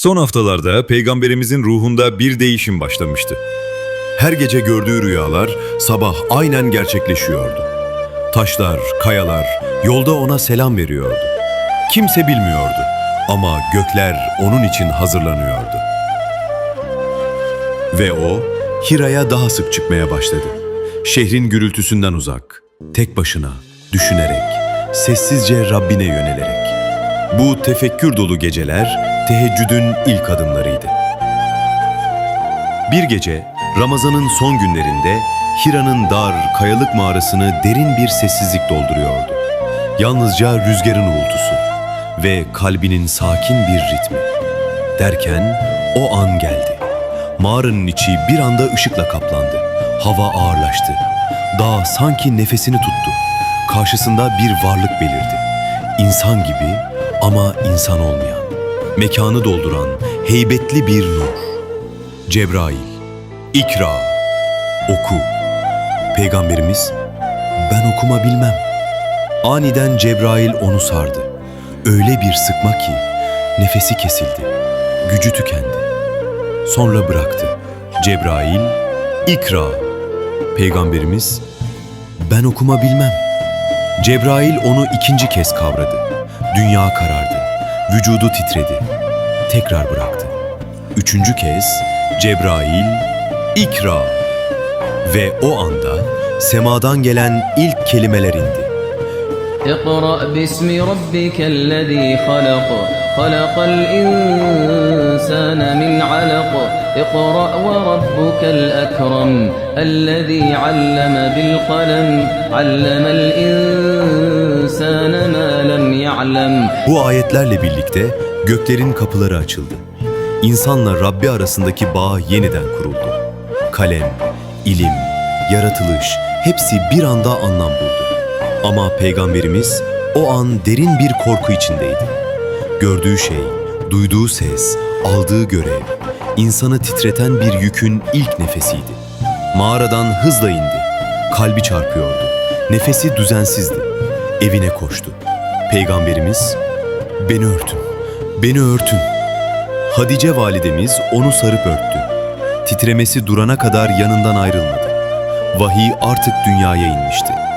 Son haftalarda peygamberimizin ruhunda bir değişim başlamıştı. Her gece gördüğü rüyalar sabah aynen gerçekleşiyordu. Taşlar, kayalar yolda ona selam veriyordu. Kimse bilmiyordu ama gökler onun için hazırlanıyordu. Ve o Hira'ya daha sık çıkmaya başladı. Şehrin gürültüsünden uzak, tek başına, düşünerek, sessizce Rabbine yönelerek. Bu tefekkür dolu geceler teheccüdün ilk adımlarıydı. Bir gece Ramazan'ın son günlerinde Hira'nın dar, kayalık mağarasını derin bir sessizlik dolduruyordu. Yalnızca rüzgarın uğultusu ve kalbinin sakin bir ritmi. Derken o an geldi. Mağaranın içi bir anda ışıkla kaplandı. Hava ağırlaştı. Dağ sanki nefesini tuttu. Karşısında bir varlık belirdi. İnsan gibi ama insan olmayan. Mekanı dolduran heybetli bir nur. Cebrail, İkra, oku. Peygamberimiz, ben okuma bilmem. Aniden Cebrail onu sardı. Öyle bir sıkma ki nefesi kesildi, gücü tükendi. Sonra bıraktı. Cebrail, İkra. Peygamberimiz, ben okuma bilmem. Cebrail onu ikinci kez kavradı. Dünya karardı. Vücudu titredi. Tekrar bıraktı. Üçüncü kez Cebrail, İkra. Ve o anda semadan gelen ilk kelimeler indi. اقرأ باسم ربك الذي خلق خلق الإنسان من علق اقرأ وربك الأكرم الذي علم بالقلم علم الإنسان ما لم يعلم Bu ayetlerle birlikte göklerin kapıları açıldı. İnsanla Rabbi arasındaki bağ yeniden kuruldu. Kalem, ilim, yaratılış hepsi bir anda anlam buldu. Ama Peygamberimiz o an derin bir korku içindeydi. Gördüğü şey, duyduğu ses, aldığı görev, insanı titreten bir yükün ilk nefesiydi. Mağaradan hızla indi. Kalbi çarpıyordu. Nefesi düzensizdi. Evine koştu. Peygamberimiz, beni örtün, beni örtün. Hadice validemiz onu sarıp örttü. Titremesi durana kadar yanından ayrılmadı. Vahiy artık dünyaya inmişti.